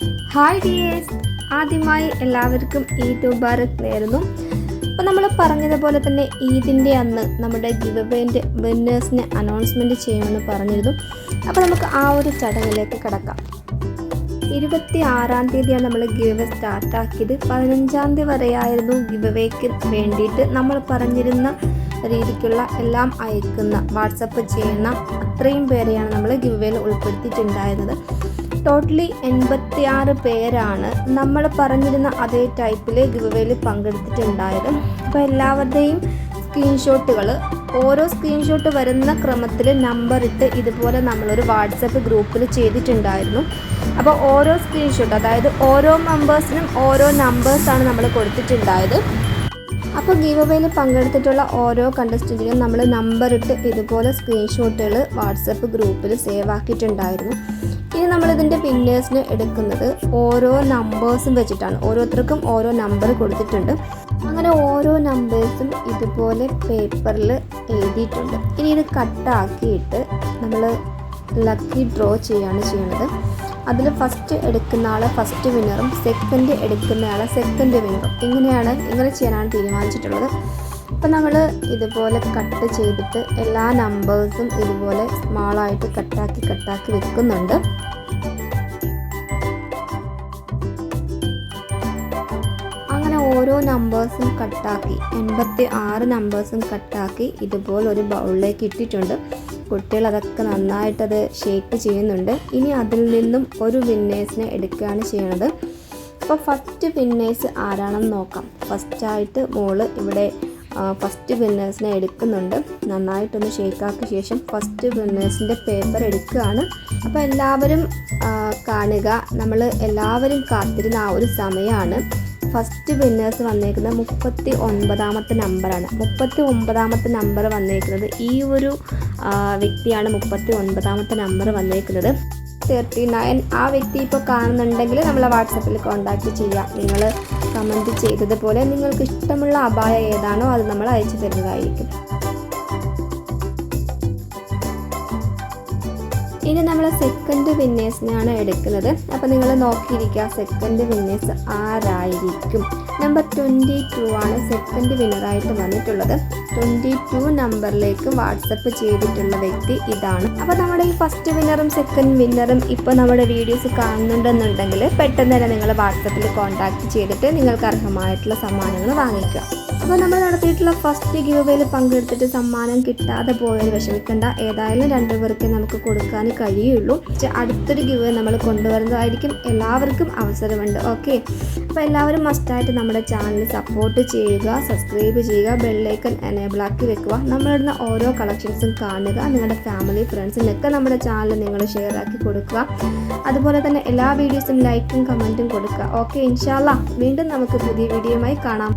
Hi dears ആദ്യമായി എല്ലാവർക്കും ഈദ് മുബാറക് നേരുന്നു. അപ്പോൾ നമ്മൾ പറഞ്ഞതുപോലെ തന്നെ ഈദിന്റെ അന്ന് നമ്മുടെ ഗിവ് അവേന്റെ വിന്നേഴ്സിനെ അനൗൺസ്മെന്റ് ചെയ്യുമെന്ന് പറഞ്ഞിരുന്നു. അപ്പോൾ നമുക്ക് ആ ഒരു ചടങ്ങിലേക്ക് കിടക്കാം. ഇരുപത്തി ആറാം തീയതിയാണ് നമ്മൾ ഗിവ് സ്റ്റാർട്ടാക്കിയത് പതിനഞ്ചാം തീയതി വരെയായിരുന്നു ഗിവ് അവേക്ക് വേണ്ടിയിട്ട് നമ്മൾ പറഞ്ഞിരുന്ന രീതിക്കുള്ള എല്ലാം അയക്കുന്ന വാട്സപ്പ് ചെയ്യുന്ന അത്രയും പേരെയാണ് നമ്മൾ ഗിവ് അവേയിൽ ഉൾപ്പെടുത്തിയിട്ടുണ്ടായിരുന്നത്. ടോട്ടലി എൺപത്തി ആറ് പേരാണ് നമ്മൾ പറഞ്ഞിരുന്ന അതേ ടൈപ്പിൽ ഗിവവേയിൽ പങ്കെടുത്തിട്ടുണ്ടായത്. അപ്പോൾ എല്ലാവരുടെയും സ്ക്രീൻഷോട്ടുകൾ ഓരോ സ്ക്രീൻഷോട്ട് വരുന്ന ക്രമത്തിൽ നമ്പർ ഇട്ട് ഇതുപോലെ നമ്മളൊരു വാട്സപ്പ് ഗ്രൂപ്പിൽ ചെയ്തിട്ടുണ്ടായിരുന്നു. അപ്പോൾ ഓരോ സ്ക്രീൻഷോട്ട് അതായത് ഓരോ മെമ്പേഴ്സിനും ഓരോ നമ്പേഴ്സാണ് നമ്മൾ കൊടുത്തിട്ടുണ്ടായത്. അപ്പോൾ ഗീവ് അവേയിൽ പങ്കെടുത്തിട്ടുള്ള ഓരോ കണ്ടസ്റ്റന്റിനും നമ്മൾ നമ്പർ ഇട്ട് ഇതുപോലെ സ്ക്രീൻഷോട്ടുകൾ വാട്സപ്പ് ഗ്രൂപ്പിൽ സേവ് ആക്കിയിട്ടുണ്ടായിരുന്നു. ഇനി നമ്മളിതിന്റെ പിന്നേഴ്സിന് എടുക്കുന്നത് ഓരോ നമ്പേഴ്സും വെച്ചിട്ടാണ്. ഓരോരുത്തർക്കും ഓരോ നമ്പർ കൊടുത്തിട്ടുണ്ട്. അങ്ങനെ ഓരോ നമ്പേഴ്സും ഇതുപോലെ പേപ്പറിൽ എഴുതിയിട്ടുണ്ട്. ഇനി ഇത് കട്ടാക്കിയിട്ട് നമ്മൾ ലക്കി ഡ്രോ ചെയ്യാണ് ചെയ്യുന്നത് അതിൽ ഫസ്റ്റ് എടുക്കുന്ന ആൾ ഫസ്റ്റ് വിന്നറും സെക്കൻഡ് എടുക്കുന്ന ആൾ സെക്കൻഡ് വിന്നറും ഇങ്ങനെയാണ് ഇങ്ങനെ ചെയ്യാനാണ് തീരുമാനിച്ചിട്ടുള്ളത്. അപ്പം നമ്മൾ ഇതുപോലെ കട്ട് ചെയ്തിട്ട് എല്ലാ നമ്പേഴ്സും ഇതുപോലെ സ്മാളായിട്ട് കട്ടാക്കി കട്ടാക്കി വെക്കുന്നുണ്ട്. അങ്ങനെ ഓരോ നമ്പേഴ്സും കട്ടാക്കി എൺപത്തി ആറ് നമ്പേഴ്സും കട്ടാക്കി ഇതുപോലെ ഒരു ബൗളിലേക്ക് ഇട്ടിട്ടുണ്ട്. കുട്ടികൾ അതൊക്കെ നന്നായിട്ടത് ഷേക്ക് ചെയ്യുന്നുണ്ട്. ഇനി അതിൽ നിന്നും ഒരു വിന്നേഴ്സിനെ എടുക്കുകയാണ് ചെയ്യണത് അപ്പോൾ ഫസ്റ്റ് വിന്നേഴ്സ് ആരാണെന്ന് നോക്കാം. ഫസ്റ്റായിട്ട് മോൾ ഇവിടെ ഫസ്റ്റ് വിന്നേഴ്സിനെ എടുക്കുന്നുണ്ട്. നന്നായിട്ടൊന്ന് ഷേക്കാക്കിയ ശേഷം ഫസ്റ്റ് വിന്നേഴ്സിന്റെ പേപ്പർ എടുക്കുകയാണ്. അപ്പോൾ എല്ലാവരും കാണുക. നമ്മൾ എല്ലാവരും കാത്തിരുന്ന ആ ഒരു സമയമാണ്. ഫസ്റ്റ് വിന്നേഴ്സ് വന്നേക്കുന്നത് മുപ്പത്തി ഒൻപതാമത്തെ നമ്പറാണ് മുപ്പത്തി ഒമ്പതാമത്തെ നമ്പർ വന്നേക്കുന്നത് ഈ ഒരു വ്യക്തിയാണ് മുപ്പത്തി ഒൻപതാമത്തെ നമ്പർ വന്നേക്കുന്നത്. തേർട്ടി നയൻ ആ വ്യക്തി ഇപ്പോൾ കാണുന്നുണ്ടെങ്കിൽ നമ്മളെ വാട്സപ്പിൽ കോൺടാക്റ്റ് ചെയ്യാം. നിങ്ങൾ കമന്റ് ചെയ്തതുപോലെ നിങ്ങൾക്ക് ഇഷ്ടമുള്ള അപായ ഏതാണോ അത് നമ്മൾ അയച്ചു തരുന്നതായിരിക്കും. ഇനി നമ്മൾ സെക്കൻഡ് വിന്നേഴ്സിനെയാണ് എടുക്കുന്നത്. അപ്പോൾ നിങ്ങൾ നോക്കിയിരിക്കുക സെക്കൻഡ് വിന്നേഴ്സ് ആരായിരിക്കും? നമ്പർ ട്വന്റി ടു ആണ് സെക്കൻഡ് വിന്നറായിട്ട് വന്നിട്ടുള്ളത്. ട്വന്റി ടു നമ്പറിലേക്ക് വാട്സപ്പ് ചെയ്തിട്ടുള്ള വ്യക്തി ഇതാണ്. അപ്പോൾ നമ്മുടെ ഈ ഫസ്റ്റ് വിന്നറും സെക്കൻഡ് വിന്നറും ഇപ്പോൾ നമ്മുടെ വീഡിയോസ് കാണുന്നുണ്ടെന്നുണ്ടെങ്കിൽ പെട്ടെന്ന് തന്നെ നിങ്ങൾ വാട്സപ്പിൽ കോൺടാക്റ്റ് ചെയ്തിട്ട് നിങ്ങൾക്ക് അർഹമായിട്ടുള്ള സമ്മാനങ്ങൾ വാങ്ങിക്കുക. അപ്പോൾ നമ്മൾ നടത്തിയിട്ടുള്ള ഫസ്റ്റ് ഗീവയിൽ പങ്കെടുത്തിട്ട് സമ്മാനം കിട്ടാതെ പോയാൽ വിഷമിക്കേണ്ട. ഏതായാലും രണ്ടുപേർക്ക് നമുക്ക് കൊടുക്കാൻ കഴിയുള്ളൂ. അടുത്തൊരു ഗീവ് നമ്മൾ കൊണ്ടുവരുന്നതായിരിക്കും. എല്ലാവർക്കും അവസരമുണ്ട്. ഓക്കെ? അപ്പോൾ എല്ലാവരും മസ്റ്റായിട്ട് നമ്മുടെ ചാനൽ സപ്പോർട്ട് ചെയ്യുക സബ്സ്ക്രൈബ് ചെയ്യുക ബെല്ലൈക്കൺ എനേബിൾ ആക്കി വെക്കുക. നമ്മളിടുന്ന ഓരോ കളക്ഷൻസും കാണുക നിങ്ങളുടെ ഫാമിലി ഫ്രണ്ട്സിനൊക്കെ നമ്മുടെ ചാനൽ നിങ്ങൾ ഷെയർ ആക്കി കൊടുക്കുക. അതുപോലെ തന്നെ എല്ലാ വീഡിയോസും ലൈക്കും കമന്റും കൊടുക്കുക. ഓക്കെ ഇൻഷാല്ല വീണ്ടും നമുക്ക് പുതിയ വീഡിയോയുമായി കാണാം.